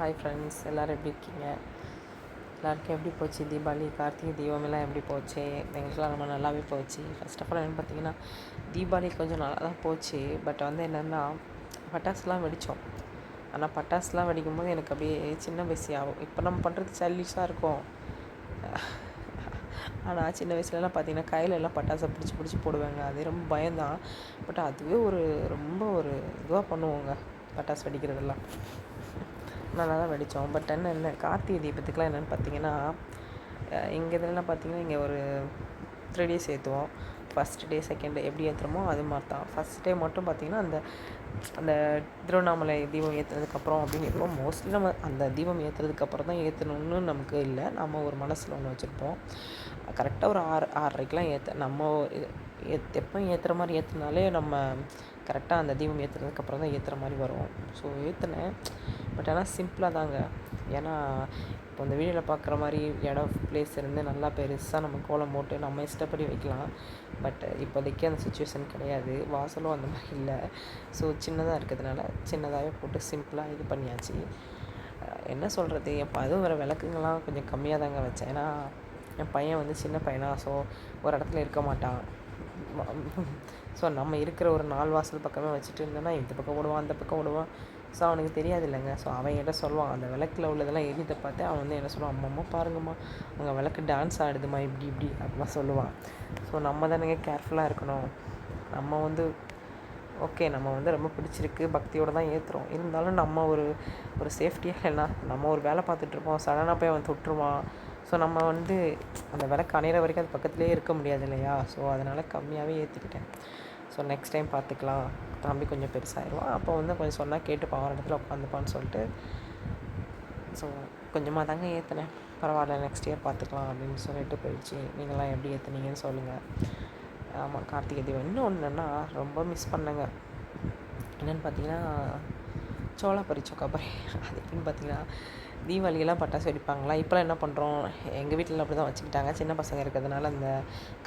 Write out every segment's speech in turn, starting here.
Hi friends எல்லோரும் எப்படி இருக்கீங்க? எல்லாருக்கும் எப்படி போச்சு தீபாவளி? கார்த்திகை தீபம் எல்லாம் எப்படி போச்சு? எங்களுக்குலாம் ரொம்ப நல்லாவே போச்சு. ஃபர்ஸ்ட் ஆஃப் ஆல் என்னென்னு பார்த்தீங்கன்னா தீபாவளி கொஞ்சம் நல்லா தான் போச்சு. பட் வந்து என்னென்னா பட்டாசுலாம் வெடித்தோம் ஆனால் பட்டாசுலாம் வெடிக்கும் போது எனக்கு அப்படியே சின்ன வயசு ஆகும். இப்போ நம்ம பண்ணுறது சல்லிஷாக இருக்கும். ஆனால் சின்ன வயசுலலாம் பார்த்தீங்கன்னா கையில எல்லாம் பட்டாசை பிடிச்சி பிடிச்சி போடுவாங்க. அது ரொம்ப பயம்தான். பட் அதுவே ஒரு ரொம்ப ஒரு இதுவாக பண்ணுவோங்க பட்டாசு வெடிக்கிறதெல்லாம். நல்லா தான் வெடித்தோம். பட் என்ன என்ன கார்த்திகை தீபத்துக்குலாம் என்னென்னு பார்த்தீங்கன்னா எங்கள் இதெல்லாம் பார்த்தீங்கன்னா இங்கே ஒரு த்ரீ டேஸ் ஏற்றுவோம் ஃபஸ்ட் டே செகண்ட் டே எப்படி ஏற்றுறோமோ அது மாதிரி தான் ஃபஸ்ட் டே மட்டும் பார்த்திங்கன்னா அந்த அந்த திருவண்ணாமலை தீபம் ஏற்றுனதுக்கப்புறம் அப்படின்னு ஏற்றுவோம் மோஸ்ட்லி நம்ம அந்த தீபம் ஏற்றுறதுக்கப்புறம் தான் ஏற்றணும்னு நமக்கு இல்லை. நம்ம ஒரு மனசில் ஒன்று வச்சுருப்போம். கரெக்டாக ஒரு ஆறு ஆறரைக்கெலாம் ஏற்ற நம்ம எப்போ ஏற்றுற மாதிரி ஏற்றுனாலே நம்ம கரெக்டாக அந்த தீபம் ஏற்றுனதுக்கப்புறம் தான் ஏற்றுற மாதிரி வரும். ஸோ ஏற்றுனேன் பட் ஆனால் சிம்பிளாக தாங்க. ஏன்னா இப்போ இந்த வீடியோவில் பார்க்குற மாதிரி இடம் பிளேஸ் இருந்து நல்லா பெருசாக நம்ம கோலம் போட்டு நம்ம இஷ்டப்படி வைக்கலாம். பட் இப்போதைக்கு அந்த சுச்சுவேஷன் கிடையாது. வாசலும் அந்த மாதிரி இல்லை. ஸோ சின்னதாக இருக்கிறதுனால சின்னதாகவே போட்டு சிம்பிளாக இது பண்ணியாச்சு. என்ன சொல்கிறது இப்போ அதுவும் வேறு விளக்குங்கள்லாம் கொஞ்சம் கம்மியாக தாங்க வச்சேன். ஏன்னா என் பையன் வந்து சின்ன பையனா ஸோ ஒரு இடத்துல இருக்க மாட்டான். ஸோ நம்ம இருக்கிற ஒரு நாள் வாசல் பக்கமே வச்சுட்டு இருந்தோன்னா இந்த பக்கம் விடுவான் அந்த பக்கம் விடுவான். ஸோ அவனுக்கு தெரியாது இல்லைங்க ஸோ அவன் என்கிட்ட சொல்லுவான்? அந்த விளக்கில் உள்ளதெல்லாம் எரியிட்ட பார்த்து அவன் வந்து என்ன சொல்லுவான்? அம்மா பாருங்கம்மா அங்கே விளக்கு டான்ஸ் ஆடுதுமா இப்படி இப்படி அப்படிலாம் சொல்லுவான். ஸோ நம்ம தானேங்க கேர்ஃபுல்லாக இருக்கணும். நம்ம வந்து ஓகே நம்ம வந்து ரொம்ப பிடிச்சிருக்கு பக்தியோடு தான் ஏற்றுறோம் இருந்தாலும் நம்ம ஒரு ஒரு சேஃப்டியாக இல்லைன்னா நம்ம ஒரு வேலை பார்த்துட்ருப்போம் சடனாக போய் அவன் தொட்டுருவான். ஸோ நம்ம வந்து அந்த விளக்கு அணையிற வரைக்கும் அது பக்கத்துலேயே இருக்க முடியாது இல்லையா? ஸோ அதனால் கம்மியாகவே ஏற்றிக்கிட்டேன் ஸோ நெக்ஸ்ட் டைம் பார்த்துக்கலாம். தம்பி கொஞ்சம் பெருசாகிடுவான் அப்போ வந்து கொஞ்சம் சொன்னால் கேட்டுப்பான் ஒரு இடத்துல உட்காந்துப்பான்னு சொல்லிட்டு ஸோ கொஞ்சமாக தாங்க ஏற்றினேன் பரவாயில்ல நெக்ஸ்ட் இயர் பார்த்துக்கலாம் அப்படின்னு சொல்லிட்டு போயிடுச்சு. நீங்களாம் எப்படி ஏற்றுனீங்கன்னு சொல்லுங்கள் ஆமாம் கார்த்திகை தீபம். இன்னும் என்னென்னா ரொம்ப மிஸ் பண்ணேங்க. என்னென்னு பார்த்தீங்கன்னா சோளாப்பரி சொக்காப்பரி அது எப்படின்னு பார்த்தீங்கன்னா தீபாவளியெல்லாம் பட்டாசு வெடிப்பாங்களா? இப்போலாம் என்ன பண்ணுறோம் எங்கள் வீட்டில் அப்படி தான் வச்சுக்கிட்டாங்க. சின்ன பசங்க இருக்கிறதுனால அந்த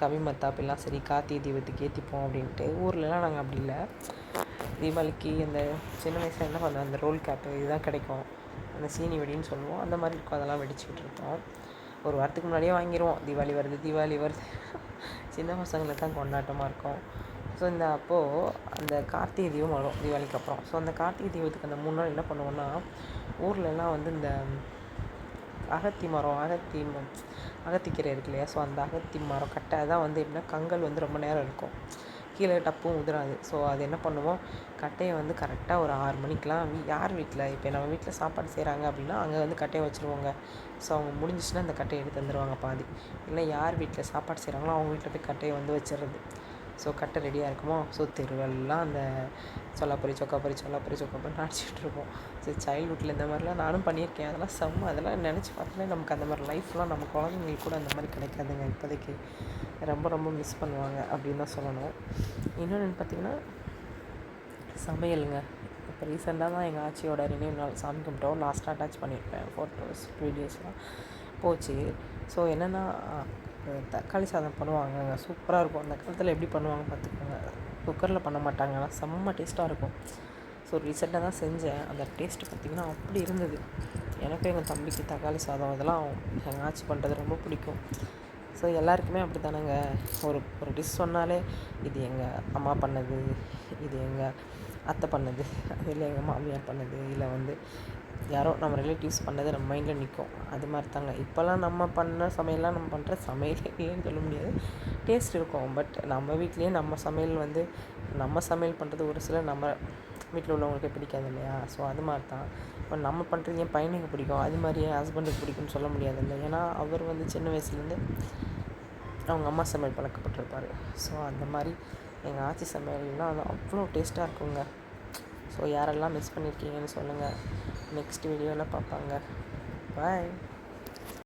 கவி மத்தாப்பெல்லாம் சரி கார்த்திகை தீபத்துக்கு ஏற்றிப்போம் அப்படின்ட்டு. ஊர்லலாம் நாங்கள் அப்படி இல்லை. தீபாவளிக்கு அந்த சின்ன வயசில் என்ன பண்ணோம் அந்த ரோல் கேப்பு இதுதான் கிடைக்கும். அந்த சீனி வெடின்னு சொல்லுவோம். அந்த மாதிரி இருக்கும். அதெல்லாம் வெடிச்சுக்கிட்டு இருப்போம். ஒரு வாரத்துக்கு முன்னாடியே வாங்கிடுவோம் தீபாவளி வருது தீபாவளி வருது. சின்ன பசங்களுக்கு தான் கொண்டாட்டமாக இருக்கும். ஸோ இந்த அப்போது அந்த கார்த்திகை தீபம் வரும் தீபாவளிக்கு அப்புறம். ஸோ அந்த கார்த்திகை தீபத்துக்கு அந்த மூணு நாள் என்ன பண்ணுவோன்னா ஊர்லலாம் வந்து இந்த அகத்தி மரம் அகத்தி அகத்திக்கீரை இருக்கு இல்லையா? ஸோ அந்த அகத்தி மரம் கட்டை தான் வந்து எப்படின்னா கங்கல் வந்து ரொம்ப நேரம் இருக்கும். கீழே டப்பும் உதிராது. ஸோ அது என்ன பண்ணுவோம்? கட்டையை வந்து கரெக்டாக ஒரு ஆறு மணிக்கெலாம் வீ யார் வீட்டில் இப்போ நம்ம வீட்டில் சாப்பாடு செய்கிறாங்க அப்படின்னா அங்கே வந்து கட்டையை வச்சுருவாங்க. ஸோ அவங்க முடிஞ்சிச்சுன்னா அந்த கட்டையை எடுத்து தந்துடுவாங்க பாதி. இல்லை யார் வீட்டில் சாப்பாடு செய்கிறாங்களோ அவங்க வீட்டில் போய் கட்டையை வந்து வச்சிடுறது ஸோ கட்டை ரெடியாக இருக்குமோ? ஸோ தெருவெல்லாம் அந்த சொல்லாப்பொரி சொக்காப்பொரி சொல்லாப்பொரி சொக்காப்பொரி அடிச்சுட்டு இருப்போம். ஸோ சைல்ட்ஹுட்டில் இந்த மாதிரிலாம் நானும் பண்ணியிருக்கேன். அதெல்லாம் செம்ம அதெல்லாம் நினச்சி பார்த்தாலே நமக்கு அந்த மாதிரி லைஃப்லாம் நம்ம குழந்தைங்களுக்கு கூட அந்த மாதிரி கிடைக்காதுங்க. இப்போதைக்கு ரொம்ப ரொம்ப மிஸ் பண்ணுவாங்க அப்படின்னு தான் சொல்லணும். இன்னொன்று பார்த்திங்கன்னா சமையலுங்க. இப்போ ரீசெண்டாக தான் எங்கள் ஆச்சியோட நினைவு நாள் சாமி கும்பிட்டோம். லாஸ்ட்டாக அட்டாச் பண்ணியிருப்பேன். ஃபோட்டோஸ் வீடியோஸ்லாம் போச்சு. ஸோ என்னென்னா தக்காளி சாதம் பண்ணுவாங்க சூப்பராக இருக்கும். அந்த காலத்தில் எப்படி பண்ணுவாங்க பார்த்துக்கோங்க. குக்கரில் பண்ண மாட்டாங்க ஆனால் செம்ம டேஸ்ட்டாக இருக்கும். ஸோ ரீசெண்டாக தான் செஞ்சேன். அந்த டேஸ்ட்டு பார்த்திங்கன்னா அப்படி இருந்தது. எனக்கும் எங்கள் தம்பிக்கு தக்காளி சாதம் இதெல்லாம் எங்கள் ஆட்சி பண்ணுறது ரொம்ப பிடிக்கும். ஸோ எல்லாருக்குமே அப்படி தானேங்க ஒரு ஒரு டிஷ் சொன்னாலே இது எங்கள் அம்மா பண்ணது இது எங்கள் அத்தை பண்ணது இல்லை எங்கள் மாமியார் பண்ணது இல்லை வந்து யாரோ நம்ம ரிலேட்டிவ்ஸ் பண்ணது நம்ம மைண்டில் நிற்கும் அது மாதிரி தாங்க. இப்போல்லாம் நம்ம பண்ண சமையல்லாம் நம்ம பண்ணுற சமையலேன்னு சொல்ல முடியாது. டேஸ்ட் இருக்கும். பட் நம்ம வீட்லேயே நம்ம சமையல் வந்து நம்ம சமையல் பண்ணுறது ஒரு சில நம்ம வீட்டில் உள்ளவங்களுக்கு பிடிக்காது இல்லையா? ஸோ அது மாதிரி தான். இப்போ நம்ம பண்ணுறது என் பையனுக்கு பிடிக்கும். அது மாதிரி என் ஹஸ்பண்டுக்கு பிடிக்கும்னு சொல்ல முடியாது இல்லை ஏன்னா அவர் வந்து சின்ன வயசுலேருந்து அவங்க அம்மா சமையல் பழக்கப்பட்டிருப்பார். ஸோ அந்த மாதிரி எங்கள் ஆச்சி சமையல்லாம் அது அவ்வளோ டேஸ்ட்டாக இருக்குங்க. ஸோ யாரெல்லாம் மிஸ் பண்ணியிருக்கீங்கன்னு சொல்லுங்கள் நெக்ஸ்ட் வீடியோவில் பார்ப்பாங்க பாய்